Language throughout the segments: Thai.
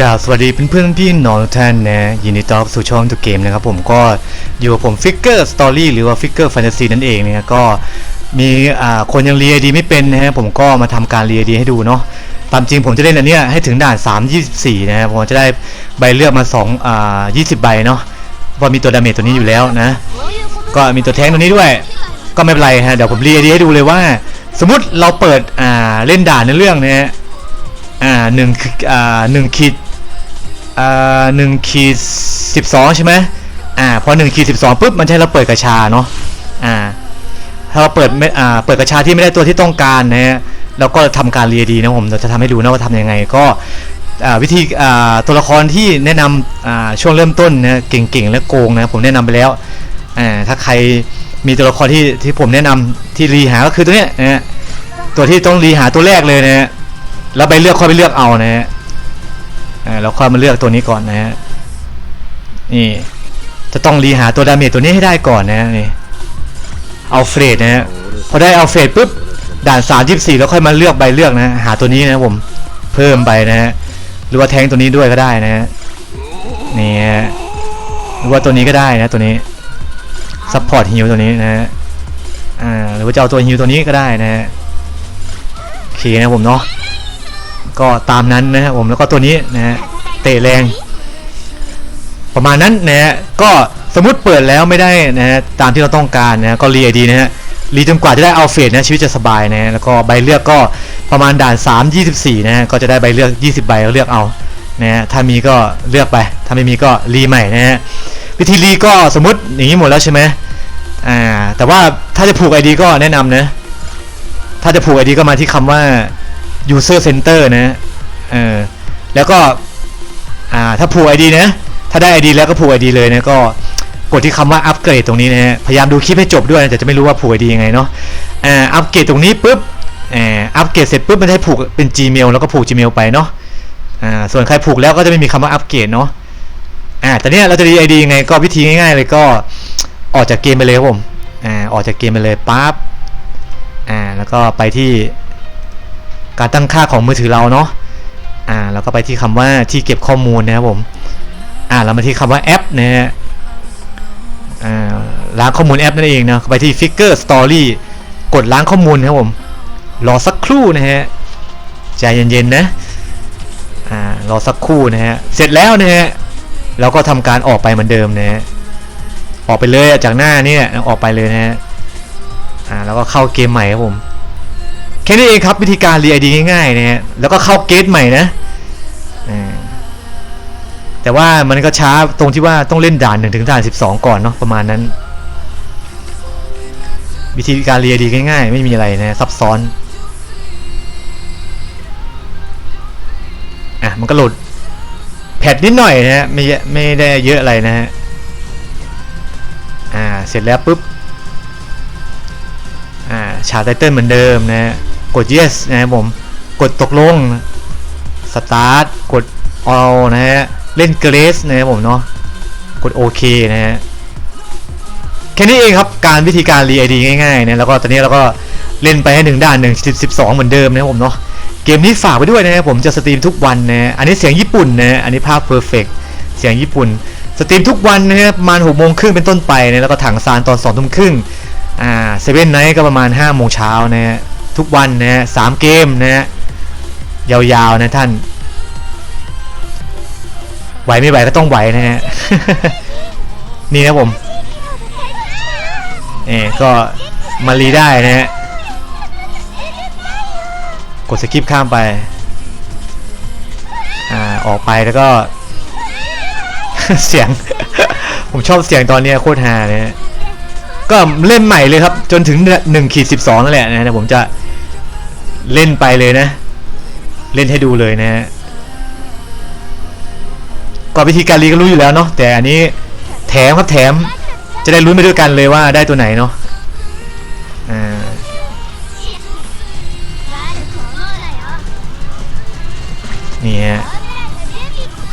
กราบสวัสดีเพื่อนๆพี่น้องทุกท่านนะยินดีต้อนรับสู่ช่องทุกเกมนะครับผมก็อยู่กับผมฟิกเกอร์สตอรี่หรือว่าฟิกเกอร์แฟนตาซีนั่นเองเนี่ยก็มีอ่าคนยังเรียดีไม่เป็นนะฮะผมก็มาทำการเรียดีให้ดูเนาะตามจริงผมจะเล่นอันเนี้ยให้ถึงด่าน 3 24 นะฮะผมจะได้ใบเลือกมา2อ่า20 ใบเนาะเพราะมีตัวดาเมจตัวนี้อยู่แล้วนะ ก็มีตัวแท้งตัวนี้ด้วย ก็ไม่เป็นไรฮะเดี๋ยวผมเรียดีให้ดูเลยว่า สมมติเราเปิดอ่าเล่นด่านในเรื่องเนี้ยอ่าหนึ่งอ่าหนึ่งขีด อ่าหนึ่งขีดสิบสองใช่ไหมอ่าพอหนึ่งขีดสิบสองปุ๊บมันจะให้เราเปิดกระชาเนาะอ่าถ้าเราเปิดไม่อ่าเปิดกระชาที่ไม่ได้ตัวที่ต้องการนะฮะเราก็ทำการเรียดีนะผมเราจะทำให้ดูนะว่าทำยังไงก็อ่าวิธีอ่าตัวละครที่แนะนำอ่าช่วงเริ่มต้นนะเก่งๆและโกงนะผมแนะนำไปแล้วอ่าถ้าใครมีตัวละครที่ที่ผมแนะนำที่รีหาก็คือตัวเนี้ยนะฮะตัวที่ต้องรีหาตัวแรกเลยนะฮะแล้วไปเลือกค่อยไปเลือกเอานะฮะ เราค่อยมาเลือกตัวนี้ก่อนนะฮะนี่จะต้องรีหาตัวดาเมจตัวนี้ให้ได้ก่อนนะนี่เอาเฟรดนะฮะพอได้เอาเฟรดปุ๊บด่าน34แล้วค่อยมาเลือกใบเลือกนะหาตัวนี้นะผมเพิ่มไปนะฮะหรือว่าแทงตัวนี้ด้วยก็ได้นะฮะนี่ฮะหรือว่าตัวนี้ก็ได้นะตัวนี้ซัพพอร์ตฮิลตัวนี้นะฮะอ่าหรือว่าจะเอาตัวฮิลตัวนี้ก็ได้นะฮะโอเคนะผมเนาะ ก็ตามนั้นนะครับผมแล้วก็ตัวนี้นะฮะเตะแรง ประมาณนั้นนะฮะก็สมมติเปิดแล้วไม่ได้นะฮะตามที่เราต้องการนะฮะก็รีไอดีนะฮะรีจนกว่าจะได้เอาเฟสนะชีวิตจะสบายนะฮะแล้วก็ใบเลือกก็ประมาณด่าน 3 24นะฮะก็จะได้ใบเลือก 20 ใบก็เลือกเอานะฮะถ้ามีก็เลือกไป ถ้าไม่มีก็รีใหม่นะฮะวิธีรีก็สมมติอย่างนี้หมดแล้วใช่ไหมอ่าแต่ว่าถ้าจะผูก ID ก็แนะนำนะถ้าจะผูก ID ก็มาที่คำว่า user center นะเออแล้วก็อ่าถ้าผูก ID นะ ถ้าได้ ID แล้วก็ผูก ID เลยนะก็กดที่คำว่าอัปเกรดตรงนี้นะฮะพยายามดูคลิปให้จบด้วยนะแต่จะไม่รู้ว่าผูก ID ยังไงเนาะอ่าอัปเกรดตรงนี้ปุ๊บอ่าอัปเกรดเสร็จปุ๊บมันจะให้ผูกเป็น Gmail แล้วก็ผูก Gmail ไปเนาะอ่าส่วนใครผูกแล้วก็จะไม่มีคำว่าอัปเกรดเนาะอ่าแต่เนี้ยเราจะดี ID ยังไงก็วิธีง่ายๆเลยก็ออกจากเกมไปเลยครับผมอ่าออกจากเกมไปเลยปั๊บอ่าแล้วก็ไปที่ การตั้งค่าของมือถือเราเนาะอ่าแล้วก็ไปที่คำว่าที่เก็บข้อมูลนะครับผมอ่าเรามาที่คำว่าแอปนะฮะอ่าล้างข้อมูลแอปนั่นเองนะไปที่ Figure Story กดล้างข้อมูลนะครับผมรอสักครู่นะฮะใจเย็นๆนะอ่ารอสักครู่นะฮะเสร็จแล้วนะฮะเราก็ทำการออกไปเหมือนเดิมนะฮะออกไปเลยจากหน้านี่ออกไปเลยนะฮะอ่าแล้วก็เข้าเกมใหม่ครับผม แค่นี้เองครับวิธีการรีไอดีง่ายๆนะฮะแล้วก็เข้าเกมใหม่นะแต่ว่ามันก็ช้าตรงที่ว่าต้องเล่นด่านหนึ่งถึงด่านสิบสองก่อนเนาะประมาณนั้น วิธีการเรียดีง่ายๆ ไม่มีอะไรนะซับซ้อนอะมันก็โหลดแพทนิดหน่อยนะฮะไม่ไม่ได้เยอะอะไรนะฮะอ่าเสร็จแล้วปุ๊บอ่าฉากไตเติ้ลเหมือนเดิมนะฮะ กด yes นะครับผมกดตกลง start กด all นะฮะเล่นเกรสนะครับผมเนาะกดโอเคนะฮะแค่นี้เองครับการวิธีการรีไอดีง่ายๆนะแล้วก็ตอนนี้เราก็เล่นไปให้ถึงด่านหนึ่งสิบสองเหมือนเดิมนะครับผมเนาะเกมนี้ฝากไปด้วยนะครับผมจะสตรีมทุกวันนะฮะอันนี้เสียงญี่ปุ่นนะฮะอันนี้ภาพเพอร์เฟกเสียงญี่ปุ่น สตรีมทุกวันนะฮะประมาณหกโมงครึ่งเป็นต้นไปนะแล้วก็ถังซานตอนสองทุ่มครึ่งอ่าเซเว่นไนท์ก็ประมาณห้าโมงเช้านะฮะ ทุกวันนะฮะสามเกมนะฮะยาวๆนะท่าน ไหวไม่ไหวก็ต้องไหวนะฮะนี่นะผมเอก็มารีได้นะฮะกดสกิปข้ามไปอ่าออกไปแล้วก็ เสียง ผมชอบเสียงตอนนี้โคตรฮาเลยฮะก็เล่นใหม่เลยครับ จนถึงหนึ่งขีดสิบสองนั่นแหละนะผมจะ เล่นไปเลยนะ เล่นให้ดูเลยนะฮะก็วิธีการรีก็รู้อยู่แล้วเนาะแต่อันนี้แถมครับแถมจะได้รู้นไปด้วยกันเลยว่าได้ตัวไหนเนาะนี่ฮะ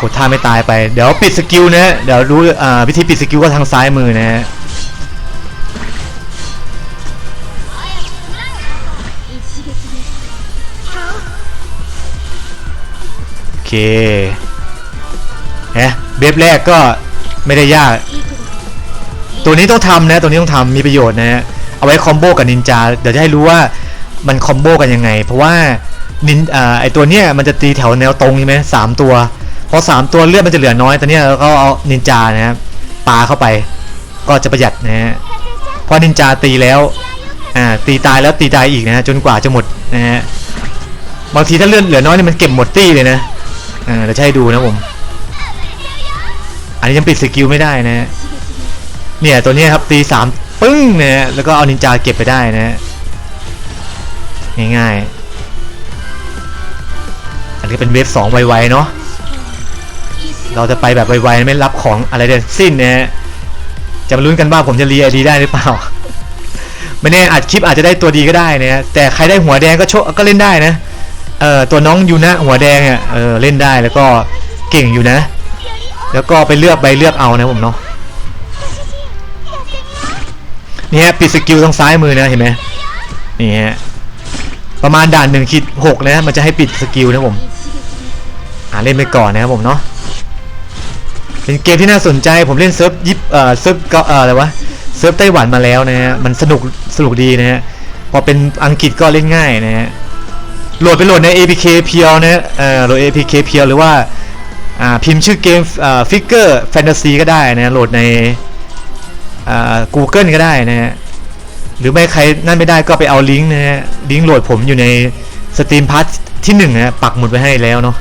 กดท่าไม่ตายไป เดี๋ยวปิดสกิลนะฮะเดี๋ยวรู้อ่าวิธีปิดสกิลก็ทางซ้ายมือนะฮะ เคนะเว็บแรกก็ไม่ได้ยาก ตัวนี้ต้องทำนะตัวนี้ต้องทำมีประโยชน์นะฮะเอาไว้คอมโบกับนินจาเดี๋ยวจะให้รู้ว่ามันคอมโบกันยังไง เพราะว่านินอ่าไอตัวเนี้ยมันจะตีแถวแนวตรงใช่ไหมสามตัวพอสามตัวเลือดมันจะเหลือน้อยแต่เนี้ยเราก็เอานินจานะครับปาเข้าไป ก็จะประหยัดนะฮะพราะนินจาตีแล้วอ่าตีตายแล้วตีตายอีกนะฮะจนกว่าจะหมดนะฮะบางทีถ้าเลือดเหลือน้อยเนี่ยมันเก็บหมดตี้เลยนะ อ่าเดี๋ยวจะให้ดูนะผม อันนี้ยังปิดสกิลไม่ได้นะ เนี่ยตัวนี้ครับตีสามปึ้งนะฮะแล้วก็เอานินจาเก็บไปได้นะฮะง่ายๆ อันนี้เป็นเวฟสองไวๆเนาะเราจะไปแบบไวๆไม่รับของอะไรเด็ดสิ้นนะฮะจะมาลุ้นกันว่าผมจะรีไอดีได้หรือเปล่า ไม่แน่อัดคลิปอาจจะได้ตัวดีก็ได้นะฮะแต่ใครได้หัวแดงก็โชก็เล่นได้นะ เออตัวน้องยูนะหัวแดงอะเออเล่นได้แล้วก็เก่งอยู่นะ แล้วก็ไปเลือกใบเลือกเอานะผมเนาะนี่ฮะปิดสกิลทางซ้ายมือนะเห็นไหมนี่ฮะประมาณด่านหนึ่งคิดหกนะมันจะให้ปิดสกิลนะผมอ่าเล่นไปก่อนนะครับผมเนาะเป็นเกมที่น่าสนใจผมเล่นเซิร์ฟยิปเอ่อเซิร์ฟเกาเอ่ออะไรวะเซิร์ฟไต้หวันมาแล้วนะฮะมันสนุกสนุกดีนะฮะพอเป็นอังกฤษก็เล่นง่ายนะฮะ โหลดไปโหลดใน APK เพียวนะเอ่อโหลด APK เพียวหรือว่าอ่าพิมพ์ชื่อเกมอ่าฟิกเกอร์แฟนตาซีก็ได้นะโหลดในอ่า Google ก็ได้นะฮะหรือไม่ใครนั่นไม่ได้ก็ไปเอาลิงก์นะฮะลิงก์โหลดผมอยู่ในสตรีมพาร์ทที่หนึ่งนะฮะปักหมุดไว้ให้แล้วเนาะ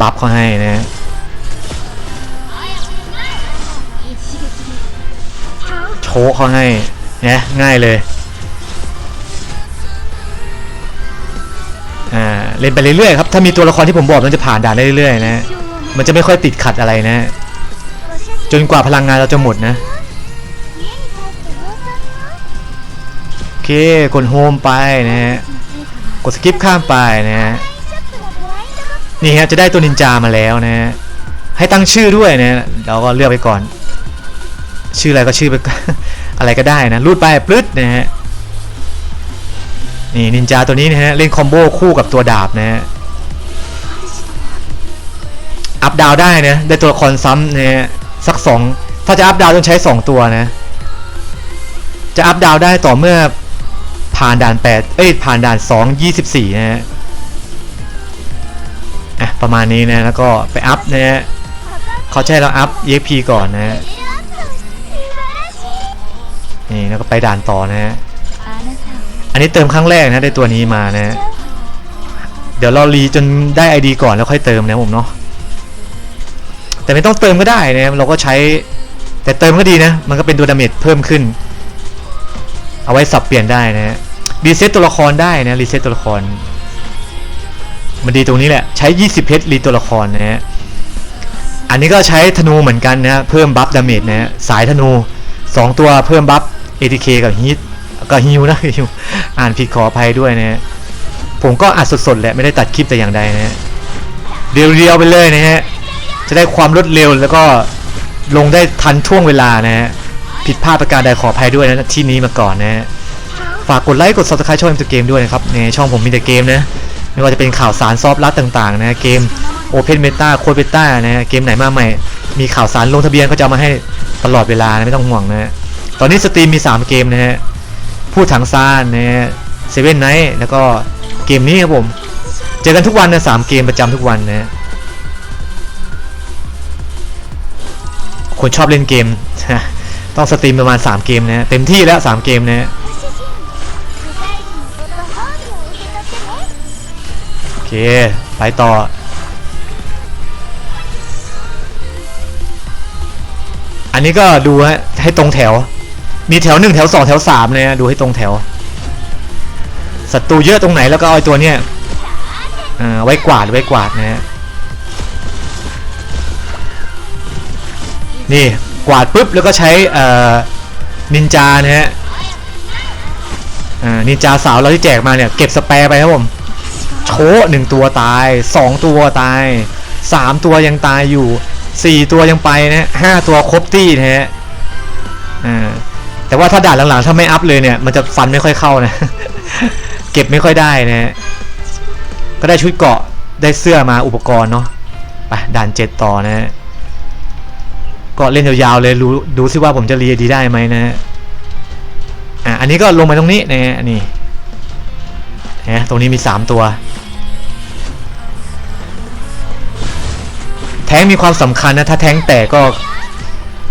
บัฟเขาให้นะ ชว์เขาให้นะง่ายเลยอ่าเล่นไปเรื่อยๆครับถ้ามีตัวละครที่ผมบอกมันจะผ่านด่านได้เรื่อยๆนะมันจะไม่ค่อยติดขัดอะไรนะ จนกว่าพลังงานเราจะหมดนะโอเคกดโฮมไปนะฮะกดสกิปข้ามไปนะฮะนี่ฮะจะได้ตัวนินจามาแล้วนะฮะให้ตั้งชื่อด้วยนะเราก็เลือกไปก่อน ชื่ออะไรก็ชื่อไป อะไรก็ได้นะรูดไปปลึ๊ดนะฮะนี่นินจาตัวนี้นะฮะเล่นคอมโบคู่กับตัวดาบนะฮะอัพดาวได้นะได้ตัวละครซ้ำนะฮะสักสองถ้าจะอัพดาวต้องใช้สองตัวนะ จะอัพดาวได้ต่อเมื่อผ่านด่านแปดเอ้ยผ่านด่านสองยี่สิบสี่นะฮะอะประมาณนี้นะแล้วก็ไปอัพนะฮะเขาใช้เราอัพ EXP ก่อนนะฮะ นี่แล้วก็ไปด่านต่อนะฮะอันนี้เติมครั้งแรกนะได้ตัวนี้มานะเดี๋ยวเรารีจนได้ ID ก่อนแล้วค่อยเติมนะผมเนาะแต่ไม่ต้องเติมก็ได้นะเราก็ใช้แต่เติมก็ดีนะ มันก็เป็นตัวดาเมจเพิ่มขึ้น เอาไว้สับเปลี่ยนได้นะรีเซ็ตตัวละครได้นะรีเซ็ตตัวละคร มันดีตรงนี้แหละ ใช้ 20 เพชรรีตัวละครนะฮะอันนี้ก็ใช้ธนูเหมือนกันนะ เพิ่มบัฟดาเมจนะฮะสายธนู 2 ตัวเพิ่มบัฟ ATK กับฮิตก็ฮิวนะฮิวอ่านผิดขออภัยด้วยนะฮะผมก็อัดสดๆแหละไม่ได้ตัดคลิปแต่อย่างใดนะฮะเรียวๆไปเลยนะฮะจะได้ความรวดเร็วแล้วก็ลงได้ทันช่วงเวลานะฮะผิดพลาดประการใดขออภัยด้วยนะที่นี้มาก่อนนะฮะฝากกดไลค์กด subscribe ช่องตัวเกมด้วยนะครับในช่องผมมีแต่เกมนะไม่ว่าจะเป็นข่าวสารซอฟต์ลัดต่างๆนะเกม Open Meta โคดเบต้านะเกมไหนมาใหม่ มีข่าวสารลงทะเบียนก็จะมาให้ตลอดเวลานะไม่ต้องห่วงนะฮะ ตอนนี้สตรีมมี 3 เกมนะฮะพูดถังซานนะฮะเซเว่นไนท์แล้วก็เกมนี้ครับผม เจอกันทุกวันนะสามเกมประจำทุกวันนะฮะคนชอบเล่นเกม ต้องสตรีมประมาณ 3 เกมนะเต็มที่แล้ว 3 เกมนะฮะโอเค ไปต่ออันนี้ก็ดูฮะให้ตรงแถว มีแถวหนึ่งแถวสองแถวสามเลยนะดูให้ตรงแถวศัตรูเยอะตรงไหนแล้วก็เอาไอ้ตัวเนี้ยอ่าไว้กวาดไว้กวาดนะฮะนี่กวาดปุ๊บแล้วก็ใช้อ่อนินจานะฮะอ่านินจาสาวเราที่แจกมาเนี่ยเก็บสแปร์ไปครับผมโชว์หนึ่งตัวตายสองตัวตายสามตัวยังตายอยู่สี่ตัวยังไปนะฮะห้าตัวครบตี้นะฮะอ่า แต่ว่าถ้าด่านหลังๆ ถ้าไม่อัพเลยเนี่ย มันจะฟันไม่ค่อยเข้านะ เก็บไม่ค่อยได้นะ ก็ได้ชุดเกาะ ได้เสื้อมาอุปกรณ์เนาะ ไปด่านเจ็ดต่อนะ ก็เล่นยาวๆเลยรู้ดูซิว่าผมจะรีดีได้ไหมนะอะอันนี้ก็ลงมาตรงนี้นะนี่นะตรงนี้มี3ตัว แท้งมีความสำคัญนะ ถ้าแท้งแตกก็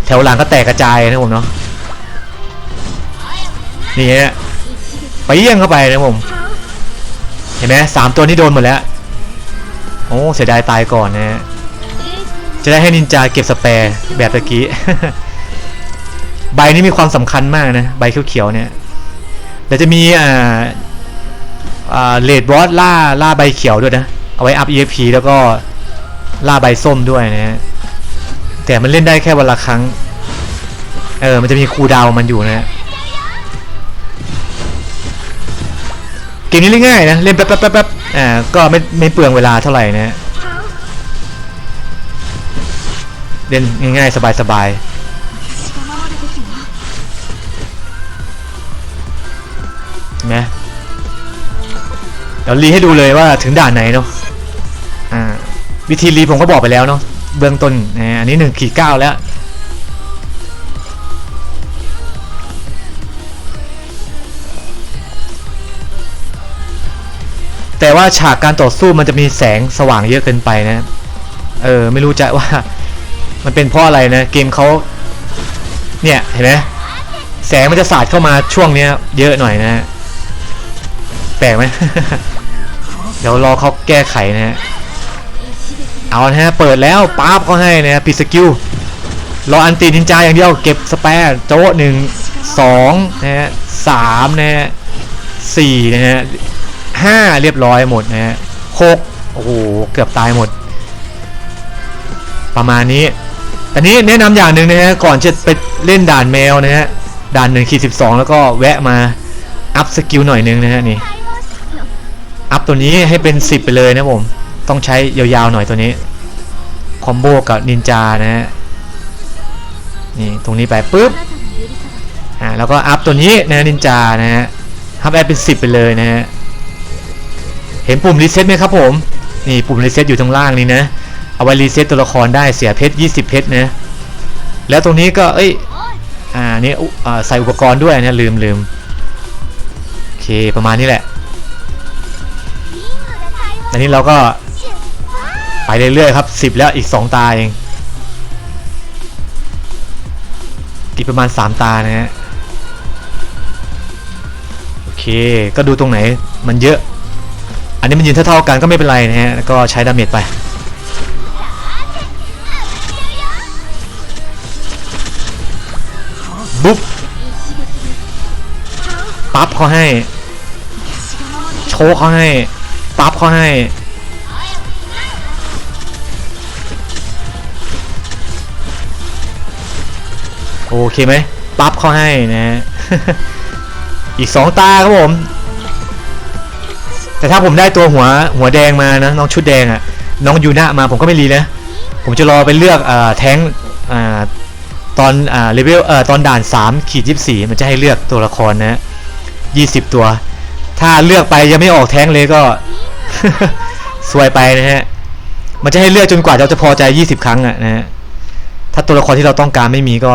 แถวหลังก็แตกกระจายนะผมเนาะ นี่ฮะไปเยี่ยงเข้าไปนะผม เห็นไหมสามตัวนี้โดนหมดแล้ว โอ้เสียดายตายก่อนนะฮะจะได้ให้นินจาเก็บสแปร์แบบตะกี้ใบนี้มีความสำคัญมากนะ ใบเขียวๆเนี่ยเดี๋ยวจะมีอ่าอ่าเลดบอสล่าล่าใบเขียวด้วยนะ เอาไว้อัพ EXP แล้วก็ล่าใบส้มด้วยนะฮะแต่มันเล่นได้แค่วันละครั้ง เออ มันจะมีคูดาวมันอยู่นะ เกมนี้เล่นง่ายนะ เล่นแป๊บแป๊บแป๊บแป๊บอ่า ก็ไม่ไม่เปลืองเวลาเท่าไหร่นะ เล่นง่ายๆ สบายๆเห็นไหมเดี๋ยวรีให้ดูเลยว่าถึงด่านไหนเนาะ อ่า วิธีรีผมก็บอกไปแล้วเนาะ เบื้องต้นนะอันนี้หนึ่งขีดเก้าแล้ว แต่ว่าฉากการต่อสู้มันจะมีแสงสว่างเยอะเกินไปนะ เออ ไม่รู้จะว่า มันเป็นเพราะอะไรนะ เกมเขาเนี่ย เห็นไหมแสงมันจะสาดเข้ามาช่วงเนี้ย เยอะหน่อยนะแปลกไหมเดี๋ยวรอเขาแก้ไขนะฮะเอานะฮะ เปิดแล้วป๊าบเขาให้นะปิดสกิล รออันตีนินจาอย่างเดียว เก็บสแปร์โจ๊ะหนึ่งสองนะฮะสามนะฮะสี่นะฮะ ห้าเรียบร้อยหมดนะฮะหกโอ้โห เกือบตายหมด ประมาณนี้แต่นี้แนะนำอย่างหนึ่งนะฮะ ก่อนจะไปเล่นด่านแมวนะฮะ ด่านหนึ่งขีดสิบสองแล้วก็แวะมาอัพสกิลหน่อยนึงนะฮะนี่ อัพตัวนี้ให้เป็น 10 ไปเลยนะผม ต้องใช้ยาวๆหน่อยตัวนี้ คอมโบกับนินจานะฮะ นี่ ตรงนี้ไปปุ๊บ อ่า แล้วก็อัพตัวนี้นะนินจานะฮะอัพแอดเป็น 10 ไปเลยนะฮะ เห็นปุ่มรีเซ็ตไหมครับผม นี่ปุ่มรีเซ็ตอยู่ตรงล่างนี่นะ เอาไว้รีเซ็ตตัวละครได้เสียเพชร 20 เพชรนะ แล้วตรงนี้ก็ เอ้ย อ่า นี่ใส่อุปกรณ์ด้วยนะลืมลืมโอเค ประมาณนี้แหละ อันนี้เราก็ไปเรื่อยๆครับ 10 แล้วอีก 2 ตาเอง อีกประมาณ 3 ตานะฮะ โอเค ก็ดูตรงไหนมันเยอะ อันนี้มันยืนเท่าๆกันก็ไม่เป็นไรนะฮะก็ใช้ดาเมจไปบุ๊บปั๊บเขาให้ โชว์เขาให้ ปั๊บเขาให้ โอเคไหมปั๊บเขาให้นะ อีกสองตาครับผม แต่ถ้าผมได้ตัวหัวหัวแดงมานะน้องชุดแดงอะ่ะน้องยูนะมาผมก็ไม่รีนะ ผมจะรอไปเลือกอ่าแท้งอ่าตอนอ่าเลเวลเอ่อตอนด่าน3ขีด24 มันจะให้เลือกตัวละครนะ20 ตัว ถ้าเลือกไปยังไม่ออกแท้งเลยก็สวยไปนะฮะมันจะให้เลือกจนกว่าเราจะพอใจ 20 ครั้งอะนะฮะถ้าตัวละครที่เราต้องการไม่มีก็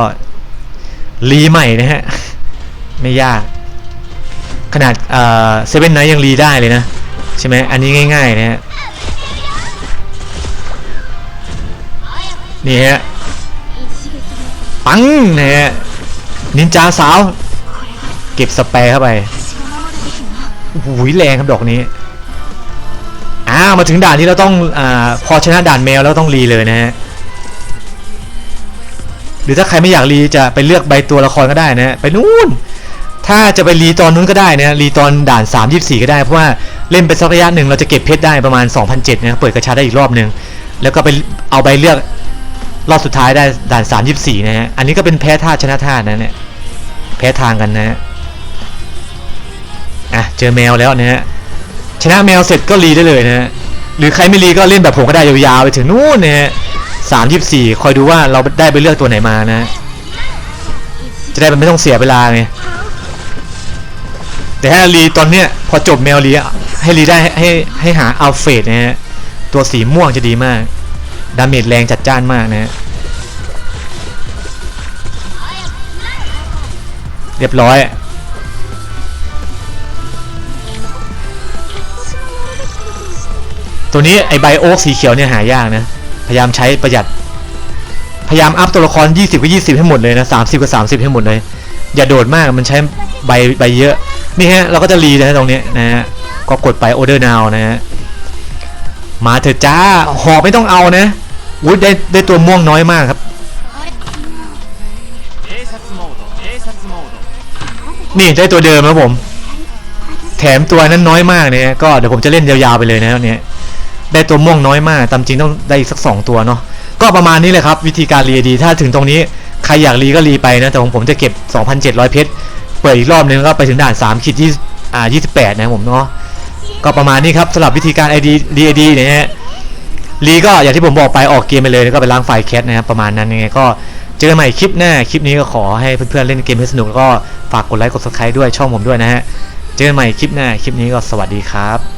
รีใหม่นะฮะไม่ยาก ขนาดเซเว่นไนยังรีได้เลยนะ ใช่ไหมอันนี้ง่ายๆนะฮะนี่ฮะปังนะฮะนินจาสาว เก็บสเปรย์เข้าไปโอ้โหแรงครับดอกนี้อ้าวมาถึงด่านที่เราต้องอพอชนะด่านแมวแล้วต้องรีเลยนะฮะหรือถ้าใครไม่อยากรีจะไปเลือกใบตัวละครก็ได้นะฮะไปนู่น ถ้าจะไปรีตอนนู้นก็ได้นะรีตอนด่าน 3 24 ก็ได้ เพราะว่าเล่นไปสักระยะหนึ่งเราจะเก็บเพชรได้ประมาณ 2,007นะเปิดกระชาได้อีกรอบหนึ่งแล้วก็ไปเอาใบเลือกรอบสุดท้ายได้ด่าน 3 24 นะฮะอันนี้ก็เป็นแพ้ท่าชนะท่านะเนี่ยแพ้ทางกันนะฮะอะเจอแมวแล้วนะฮะชนะแมวเสร็จก็รีได้เลยนะฮะหรือใครไม่รีก็เล่นแบบผมก็ได้ยาวๆไปถึงนู่นนะฮะสามยี่สี่คอยดูว่าเราได้ไปเลือกตัวไหนมานะฮะจะได้มันไม่ต้องเสียเวลาไง แต่ถ้รีตอนเนี้ยพอจบแมวรีให้รีได้ให้ให้หาอัลเฟดนะฮะตัวสีม่วงจะดีมาก ดาเมจแรงจัดจ้านมากนะฮะเรียบร้อย ตัวนี้ไอไบโอ๊กสีเขียวเนี่ยหายากนะ พยายามใช้ประหยัด พยายามอัพตัวละคร 20 กับ 20 ให้หมดเลยนะ 30 กับ 30 ให้หมดเลย อย่าโดดมากมันใช้ใบใบเยอะ นี่ฮะ เราก็จะรีนะตรงนี้นะฮะก็กดไปออเดอร์ now นะฮะมาเถอะจ้าหอบไม่ต้องเอานะอุ้ยได้ได้ตัวม่วงน้อยมากครับ นี่ได้ตัวเดิมแล้วผม แถมตัวนั้นน้อยมากเนี่ยก็เดี๋ยวผมจะเล่นยาวๆไปเลยนะเนี่ยได้ตัวม่วงน้อยมากตามจริงต้องได้อีกสักสองตัวเนาะก็ประมาณนี้เลยครับ วิธีการรีดี ถ้าถึงตรงนี้ ใครอยากรีก็รีไปนะ แต่ของผมจะเก็บ 2,700 เพชร ปิดอีกรอบนึงก็ไปถึงด่าน3ขีดที่อ่า28 นะผมเนาะก็ประมาณนี้ครับสำหรับวิธีการ ID DAD เนี่ยฮะลีก็อย่างที่ผมบอกไปออกเกมไปเลยแล้วก็ไปล้างไฟแคทนะครับประมาณนั้นยังไงก็เจอกันใหม่คลิปหน้าคลิปนี้ก็ขอให้เพื่อนๆเล่นเกมให้สนุกแล้วก็ฝากกดไลค์กดซับสไครต์ด้วยช่องผมด้วยนะฮะเจอกันใหม่คลิปหน้าคลิปนี้ก็สวัสดีครับ